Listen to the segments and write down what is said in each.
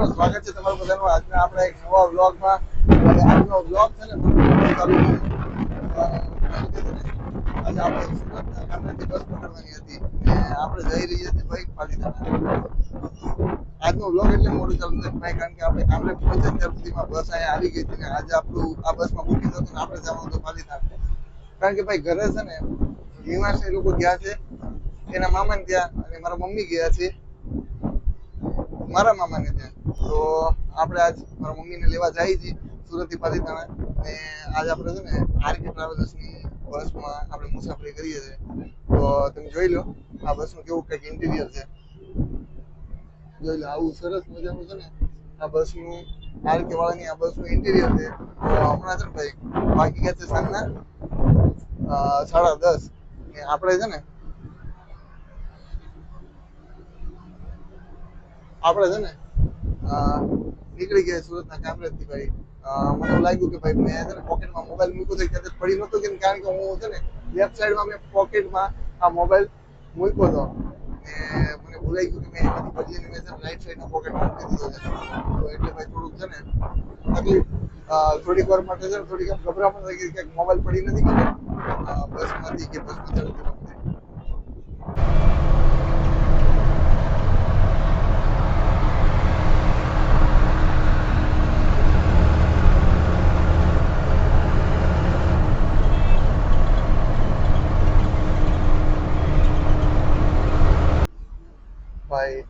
મિત્રો સ્વાગત છે તમારું બધાનું. આજના આપણા એક નવા વ્લોગમાં અને આજનો વ્લોગ છે ને. આજે આપણે સુરતના ગામડેથી બસ પકડવાની હતી. ને આપણે જઈ રહ્યા છીએ ભાઈ પાલીતાણા આજનો વ્લોગ એટલે મોડું ચાલુ છે ભાઈ કારણ કે આપણે ગામડે પહોંચે ત્યાં સુધીમાં બસ અહીંયા આવી ગઈ હતી ને આજે આપણું આ બસમાં બુકિંગ હતું ને આપણે જવાનું હતું પાલીતાણા. કારણ કે ભાઈ ઘરે છે ને, નિવાસ એ લોકો ગયા છે. એના મામાને ત્યાં અને મારા મમ્મી ગયા છે. મારા મામાને ત્યાં. તો આપણે આજ મારા મમ્મીને લેવા જાય છીએ સુરતથી પાલીતાણા. ને આજ આપણે છે ને આરકે ટ્રાવેલર્સની બસમાં આપણે મુસાફરી કરીએ છીએ. તો તમે જોઈ લો, આ બસનું કેવું કંઈક ઇન્ટિરિયર છે. જોઈ લો, આવું સરસ મજાનું છે ને આ બસનું આરકે વાળાની આ બસનું ઇન્ટિરિયર છે. તો હમણાં છે ને ભાઈ બાકી ગયા છે સાંજના સાડા દસ. ને આપણે છે ને, આપણે છે ને નીકળી ગયા સુરતના કામરેજથી ભાઈ. મને લાગ્યું કે ભાઈ મેં છે ને પોકેટમાં મોબાઈલ મૂક્યો તો ત્યારે પડી નહોતો કે કારણ કે હું છે ને લેફ્ટ સાઈડમાં મેં પોકેટમાં આ મોબાઈલ મૂક્યો હતો ને મને ભૂલાઈ ગયું કે મેં એમાંથી બદલીને મેં છે રાઈટ સાઈડના પોકેટમાં મૂકી દીધો છે. તો એટલે ભાઈ થોડુંક છે ને તકલીફ. થોડીક વાર માટે છે ને થોડીક આમ ગભરામણ થઈ ગઈ કે મોબાઈલ પડી નથી ગયો બસમાંથી કે બસમાં ચડતી વખતે. ભાઈ.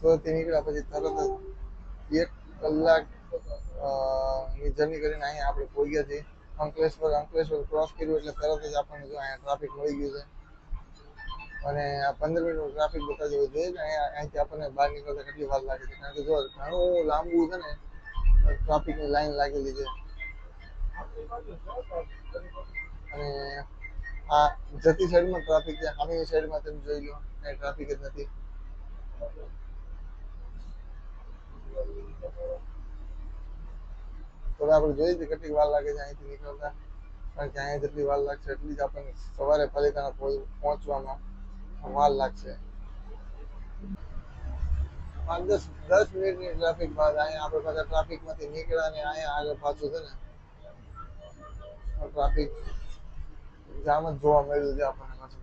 સુરતથી નીકળ્યા પછી તરત જ એક કલાકની જર્ની કરીને અહીંયા આપણે પહોંચ્યા છીએ. અંકલેશ્વર અંકલેશ્વર ક્રોસ કર્યું એટલે તરત જ આપણને જો અહીંયા ટ્રાફિક મળી ગયું છે. અને આ પંદર મિનિટનું ટ્રાફિક બતા જેવું જોઈએ અહીંયા અહીંથી આપણને બહાર નીકળતા કેટલી વાર લાગે છે. કારણ કે જો ઘણું લાંબુ છે ને ટ્રાફિકની લાઈન લાગેલી છે. અને આ જતી સાઈડમાં ટ્રાફિક છે સામેની સાઈડમાં તમે જોઈ લો કાંઈ ટ્રાફિક જ નથી. તો આપણે જોઈએ છીએ કેટલી વાર લાગે છે અહીંથી નીકળતા. કારણ કે અહીંયા જેટલી વાર લાગશે એટલી જ આપણને સવારે પાલિતાણા પહોંચવામાં વાર લાગશે. પાંચ દસ દસ મિનિટની ટ્રાફિક બાદ અહીંયા આપણે પાછા ટ્રાફિકમાંથી નીકળ્યા ને અહીંયા આગળ પાછું છે ને ટ્રાફિક જામ જ જોવા મળ્યું છે આપણને પાછું.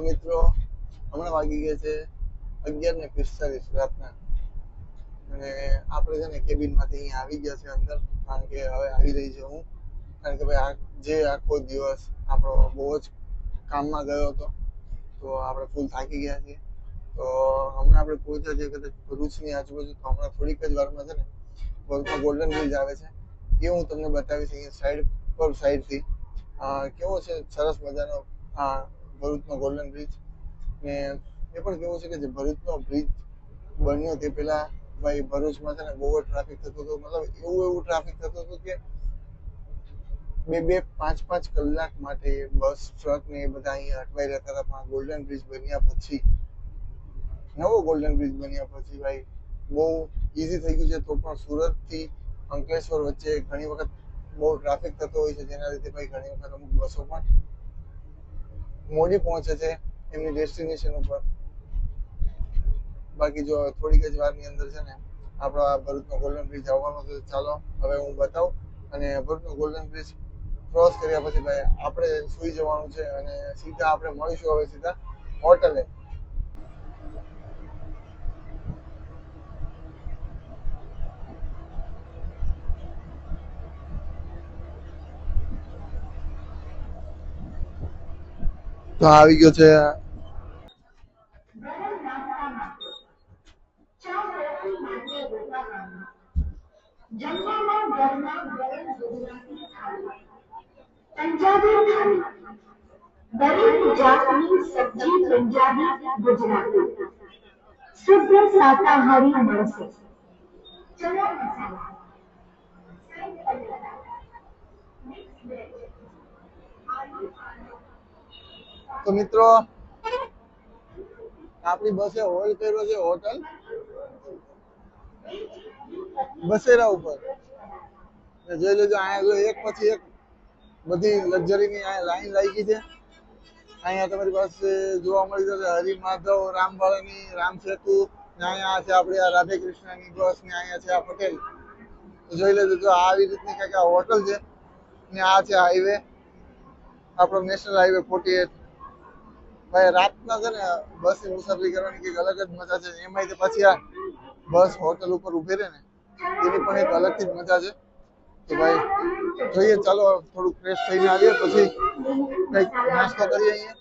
તો મિત્રો, હમણાં વાગી ગયા છે અગિયાર ને પિસ્તાલીસ રાતના. અને આપણે છે ને કેબિનમાંથી અહીંયા આવી ગયા છે અંદર, કારણ કે હવે આવી રહી છે હું. કારણ કે ભાઈ આ જે આખો દિવસ આપણો બહુ જ કામમાં ગયો હતો, તો આપણે ફૂલ થાકી ગયા છીએ. તો હમણાં આપણે પહોંચ્યા છીએ કદાચ ભરૂચની આજુબાજુ, તો હમણાં થોડીક જ વારમાં છે ને ભરૂચમાં ગોલ્ડન બ્રિજ આવે છે. એ હું તમને બતાવીશ અહીંયા સાઈડ પર સાઈડથી કેવો છે? સરસ મજાનો ભરૂચનો ગોલ્ડન બ્રિજ ને એ પણ કેવું છે કે જે ભરૂચનો બ્રિજ બન્યો તે પહેલા ભાઈ ભરૂચમાં છે ને બહુ ટ્રાફિક થતો હતો. મતલબ એવું એવું ટ્રાફિક થતો હતો કે બે બે પાંચ પાંચ કલાક માટે બસ ટ્રક ને એ બધા અહીંયા અટવાઈ રહેતા હતા. પણ ગોલ્ડન બ્રિજ બન્યા પછી, નવો ગોલ્ડન બ્રિજ બન્યા પછી ભાઈ બહુ ઈઝી થઈ ગયું છે. તો પણ સુરતથી અંકલેશ્વર વચ્ચે ઘણી વખત બહુ ટ્રાફિક થતો હોય છે. જેના લીધે ભાઈ ઘણી વખત અમુક બસો પણ મોડી પહોંચે છે, એમની ડેસ્ટિનેશન ઉપર. બાકી જો થોડીક જ વારની અંદર છે ને, આપણો આ ભરૂચનો ગોલ્ડન બ્રિજ આવવાનો છે, ચાલો, હવે હું બતાવું. અને ભરૂચનો ગોલ્ડન બ્રિજ ક્રોસ કર્યા પછી ભાઈ, આપણે સુઈ જવાનું છે અને સીધા આપણે મળીશું હવે સીધા હોટલે તો આવી ગયો છે. દરેક જાતની સબ્જી પંજાબી ગુજરાતી શુદ્ધ શાકાહારી મળશે તો મિત્રો, આપણી બસે હોલ્ડ કર્યો છે હોટલ બસેરા ઉપર. જોઈ લેજો, અહીંયા એક પછી એક બધી લક્ઝરીની અહીંયા લાઈન લાગી છે. અહીંયા તમારી પાસે જોવા મળી જશે હરિમાધવ રામભાળાની રામ સેતુ, ને અહીંયા છે આપણે આ રાધે કૃષ્ણની બસ, ને અહીંયા છે આ પટેલ. જોઈ લેજો, જો આવી રીતની કંઈક આ હોટલ છે, ને આ છે હાઈવે આપણો નેશનલ હાઈવે ફોર્ટી એટ ભાઈ, રાતના છે ને બસની મુસાફરી કરવાની કંઈક અલગ જ મજા છે. એમાંય તે પછી આ બસ, હોટલ ઉપર ઊભી રહે ને, એની પણ એક અલગથી જ મજા છે. તો ભાઈ, જોઈએ, ચાલો, થોડુંક ફ્રેશ થઈને આવીએ, પછી કંઈક નાસ્તો કરીએ અહીંયા.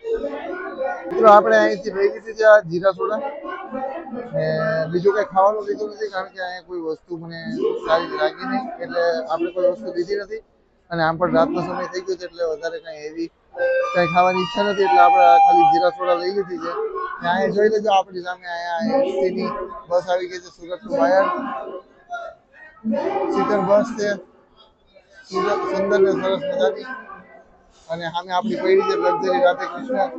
મિત્રો, આપણે અહીંથી લઈ લીધી છે આ જીરા સોડા. ને બીજું કઈ ખાવાનું લીધું નથી, કારણ કે અહીંયા કોઈ વસ્તુ મને સારી લાગી નહીં, એટલે આપણે કોઈ વસ્તુ લીધી નથી. અને આમ પણ રાતનો સમય થઈ ગયો છે, એટલે વધારે કઈ એવી કઈ ખાવાની ઈચ્છા નથી, એટલે આપણે આ ખાલી જીરા સોડા લઈ લીધી છે. ને અહીંયા જોઈ લેજો, આપણી સામે અહીંયા એસટીની બસ આવી ગઈ છે Surat to Vyara. Seater bus છે, સુરત સુંદર ને સરસ મજાની. અને સામે આપણી કઈ છે લક્ઝરી રાધે કૃષ્ણ.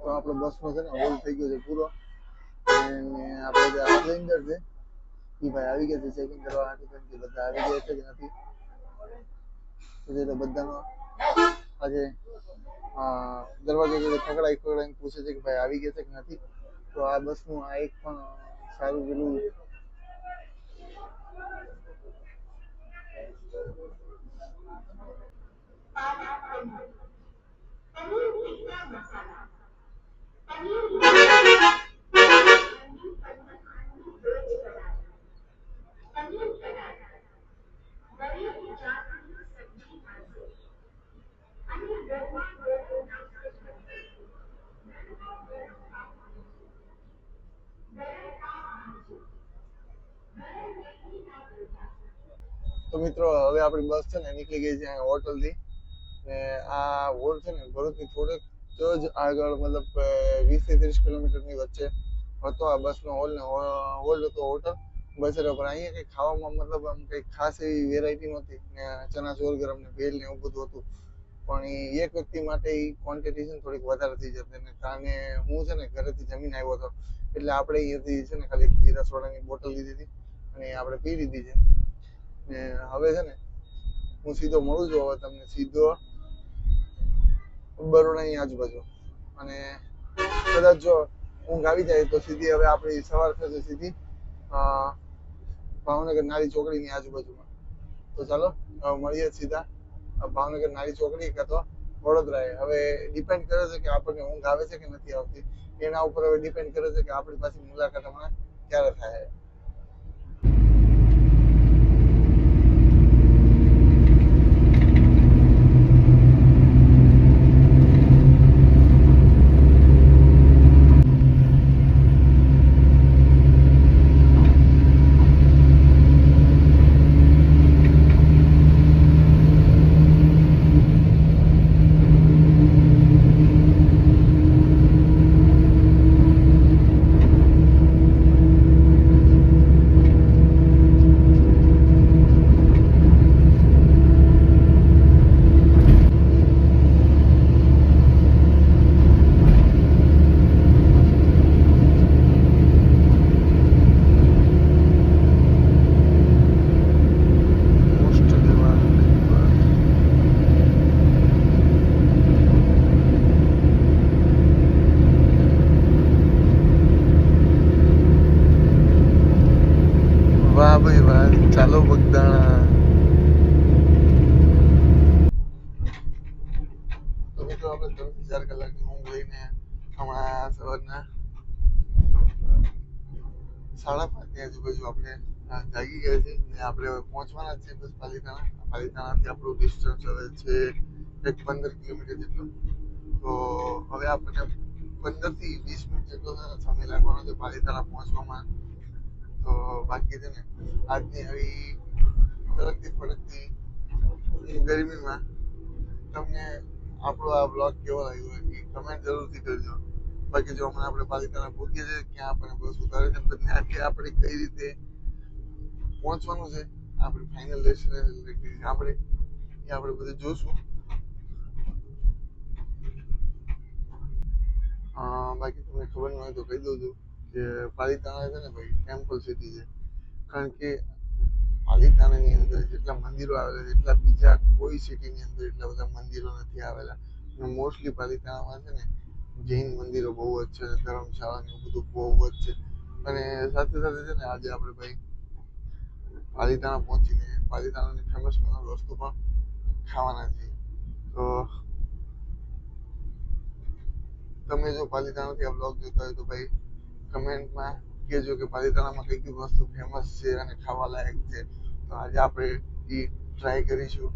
તો આપણો બસમાં છે ને હોલ થઈ ગયો છે પૂરો. અને આપણે જે સ્પ્લેન્ડર છે એ ભાઈ આવી ગયા છે ચેકિંગ કરવા માટે બધા આવી ગયા છે કે નથી. તો બધાનો આજે દરવાજો જે ખકડાઈ ખકડાઈને પૂછે છે કે ભાઈ આવી ગયા છે કે નથી. તો આ બસનું આ એક પણ સારું પેલું પનીર ટિક્કા મસાલા પનીર પનીર પરાઠા દરેક જાતની સબ્જી મળશે અને ગરમા ગરમ નાસ્તો મળશે ગરમા ગરમ ખાવાનું ગરમ ખાવાનું ગરમ મેથીના ભૂજા તો મિત્રો, હવે આપણી બસ છે ને નીકળી ગઈ છે હોટલ ને આ હોલ છે ને ભરૂચની થોડેક જ આગળ મતલબ વીસથી ત્રીસ કિલોમીટરની વચ્ચે હતો આ બસનો હોલ ને હોલ હતો હોટલ બસ પર અહીંયા કંઈ ખાવામાં મતલબ આમ કંઈ ખાસ એવી વેરાયટી નહોતી. ને ચના ચોર ગરમ ને ભેલ ને એવું બધું હતું. પણ એક વ્યક્તિ માટે એ ક્વોન્ટિટી છે ને થોડીક વધારે થઈ જતી. ને કારણે હું છે ને ઘરેથી જમીને આવ્યો હતો. એટલે આપણે અહીંયાથી છે ને ખાલી જીરા સોડાની બોટલ લીધી હતી અને આપણે પી લીધી છે. ને હવે છે ને હું સીધો મળું છું. હવે તમને સીધો બરોડાની આજુબાજુ. અને કદાચ જો ઊંઘ આવી જાય તો સીધી હવે આપણી સવાર થશે સીધી ભાવનગર નારી ચોકડીની આજુબાજુમાં. તો ચાલો મળીએ સીધા ભાવનગર નારી ચોકડી કાં તો વડોદરાએ. હવે ડિપેન્ડ કરે છે કે આપણને ઊંઘ આવે છે કે નથી આવતી. એના ઉપર હવે ડિપેન્ડ કરે છે કે આપણી પાસે મુલાકાત હમણાં ક્યારે થાય. ચાલો બગદાણા. મિત્રો આપણે ત્રણ ચાર કલાકની ઊંઘ લઈને હમણાં સવારના આજુબાજુ આપણે જાગી ગયા છે ને આપણે પહોંચવાના જ છે બસ પાલિતાણા. પાલિતાણાથી આપણું ડિસ્ટન્સ છે એક પંદર કિલોમીટર જેટલું. તો હવે આપણને પંદરથી વીસ મિનિટ જેટલો સમય લાગવાનો છે પાલિતાણા પહોંચવામાં. તો બાકી છે ને, આજની આવી તડકતી ફડકતી ગરમીમાં તમને આપણો આ બ્લોગ કેવો લાગ્યો એ કમેન્ટ જરૂરથી કરજો. બાકી જો હમણાં આપણે પાલિકાના પહોંચીએ છીએ ક્યાં આપણને બસ ઉતારે છે, પણ ત્યાંથી આપણે કઈ રીતે પહોંચવાનું છે, આપણે ફાઇનલ ડેસ્ટિનેશન આપણે, એ આપણે બધું જોશું. બાકી તમને ખબર ન હોય તો કહી દઉં છું. કે પાલિતાણા છે ને ભાઈ, ટેમ્પલ સિટી છે. કારણ કે પાલિતાણાની અંદર જેટલા મંદિરો આવેલા છે, એટલા બીજા કોઈ સિટીની અંદર એટલા બધા મંદિરો નથી આવેલા. મોસ્ટલી પાલિતાણામાં છે ને જૈન મંદિરો બહુ જ છે ધર્મશાળા ને બધું બહુ જ છે. અને સાથે સાથે છે ને આજે આપણે ભાઈ પાલિતાણા પહોંચીને, પાલિતાણાની ફેમસ વસ્તુ પણ ખાવાના છીએ. તો તમે જો પાલિતાણાથી આ બ્લોગ જોતા હોય તો ભાઈ કમેન્ટમાં કહેજો કે પાલિતાણામાં કઈ કઈ વસ્તુ ફેમસ છે અને ખાવા લાયક છે. તો આજે આપણે એ ટ્રાય કરીશું.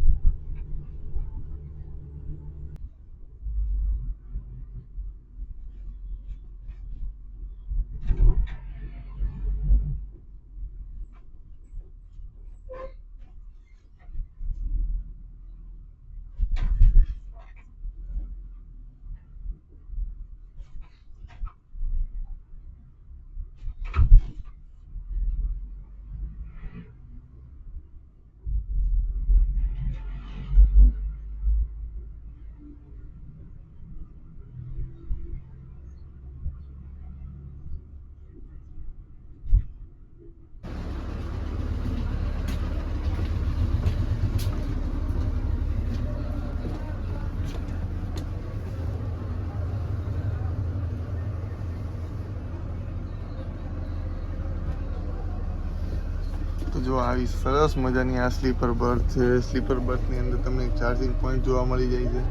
તો જો આવી સરસ મજાની આ સ્લીપર બર્થ છે. સ્લીપર બર્થની અંદર તમને ચાર્જિંગ પોઈન્ટ જોવા મળી જાય છે.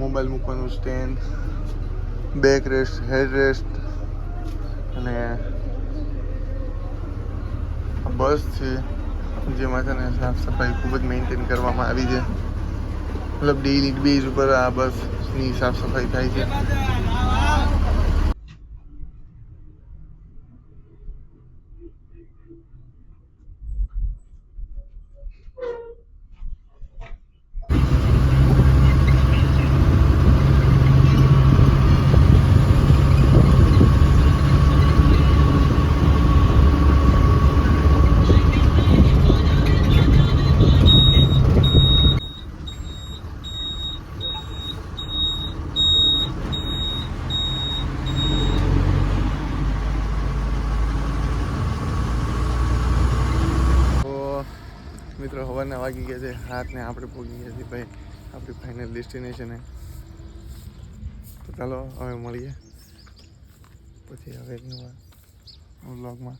મોબાઈલ મૂકવાનું stand back rest head rest અને બસ છે જેમાં છે ને સાફ સફાઈ ખૂબ જ મેન્ટેન કરવામાં આવી છે. મતલબ ડેઇલી બેઝ ઉપર આ બસની સાફ સફાઈ થાય છે તો મિત્રો વાગી ગયા છે. રાતને આપણે પહોંચી ગયા છીએ ભાઈ. આપણી ફાઇનલ ડેસ્ટિનેશને તો ચાલો હવે મળીએ. પછી હવે એક નવા વ્લોગમાં